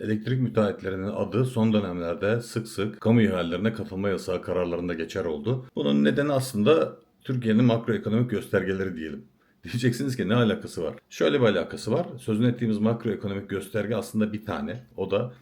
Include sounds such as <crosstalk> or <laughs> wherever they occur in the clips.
Elektrik müteahhitlerinin adı son dönemlerde sık sık kamu ihalelerine katılma yasağı kararlarında geçer oldu. Bunun nedeni aslında Türkiye'nin makroekonomik göstergeleri diyelim. <laughs> Diyeceksiniz ki ne alakası var? Şöyle bir alakası var. Sözünü ettiğimiz makroekonomik gösterge aslında bir tane. O da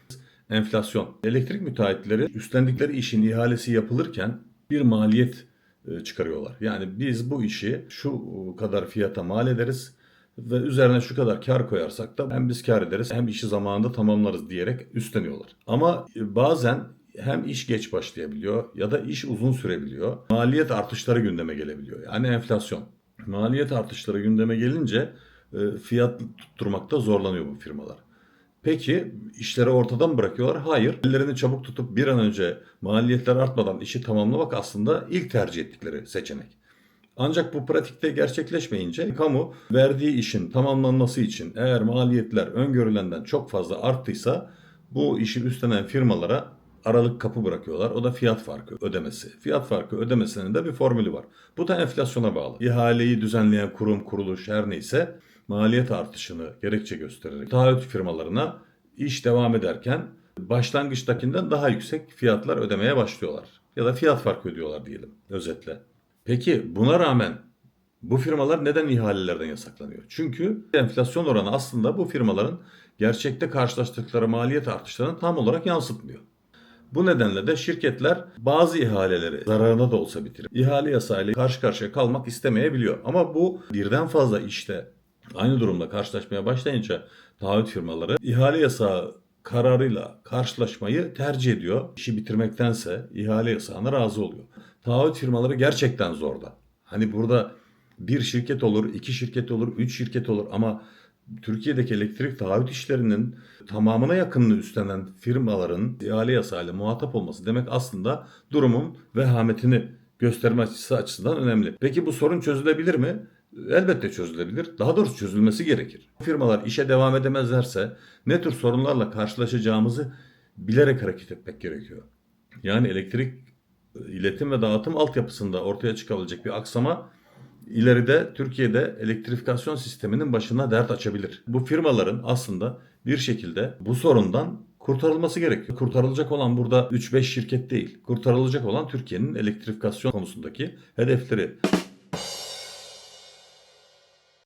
enflasyon. Elektrik müteahhitleri üstlendikleri işin ihalesi yapılırken bir maliyet e, çıkarıyorlar. Yani biz bu işi şu kadar fiyata mal ederiz ve üzerine şu kadar kar koyarsak da hem biz kar ederiz hem işi zamanında tamamlarız diyerek üstleniyorlar. Ama e, bazen hem iş geç başlayabiliyor ya da iş uzun sürebiliyor. Maliyet artışları gündeme gelebiliyor. Yani enflasyon. Maliyet artışları gündeme gelince e, fiyat tutturmakta zorlanıyor bu firmalar. Peki işleri ortadan bırakıyorlar? Hayır. Ellerini çabuk tutup bir an önce maliyetler artmadan işi tamamlamak aslında ilk tercih ettikleri seçenek. Ancak bu pratikte gerçekleşmeyince kamu verdiği işin tamamlanması için eğer maliyetler öngörülenden çok fazla arttıysa bu işi üstlenen firmalara aralık kapı bırakıyorlar. O da fiyat farkı ödemesi. Fiyat farkı ödemesinin de bir formülü var. Bu da enflasyona bağlı. İhaleyi düzenleyen kurum, kuruluş her neyse maliyet artışını gerekçe göstererek taahhüt firmalarına iş devam ederken başlangıçtakinden daha yüksek fiyatlar ödemeye başlıyorlar. Ya da fiyat farkı ödüyorlar diyelim özetle. Peki buna rağmen bu firmalar neden ihalelerden yasaklanıyor? Çünkü enflasyon oranı aslında bu firmaların gerçekte karşılaştıkları maliyet artışlarını tam olarak yansıtmıyor. Bu nedenle de şirketler bazı ihaleleri zararına da olsa bitirip ihale yasayla karşı karşıya kalmak istemeyebiliyor. Ama bu birden fazla işte aynı durumla karşılaşmaya başlayınca taahhüt firmaları ihale yasağı kararıyla karşılaşmayı tercih ediyor. İşi bitirmektense ihale yasağına razı oluyor. Taahhüt firmaları gerçekten zorda. Hani burada bir şirket olur, iki şirket olur, üç şirket olur ama Türkiye'deki elektrik taahhüt işlerinin tamamına yakınını üstlenen firmaların ihale yasayla muhatap olması demek aslında durumun vehametini gösterme açısı açısından önemli. Peki bu sorun çözülebilir mi? Elbette çözülebilir. Daha doğrusu çözülmesi gerekir. Firmalar işe devam edemezlerse ne tür sorunlarla karşılaşacağımızı bilerek hareket etmek gerekiyor. Yani elektrik iletim ve dağıtım altyapısında ortaya çıkabilecek bir aksama ileride Türkiye'de elektrifikasyon sisteminin başına dert açabilir. Bu firmaların aslında bir şekilde bu sorundan kurtarılması gerekiyor. Kurtarılacak olan burada 3-5 şirket değil. Kurtarılacak olan Türkiye'nin elektrifikasyon konusundaki hedefleri.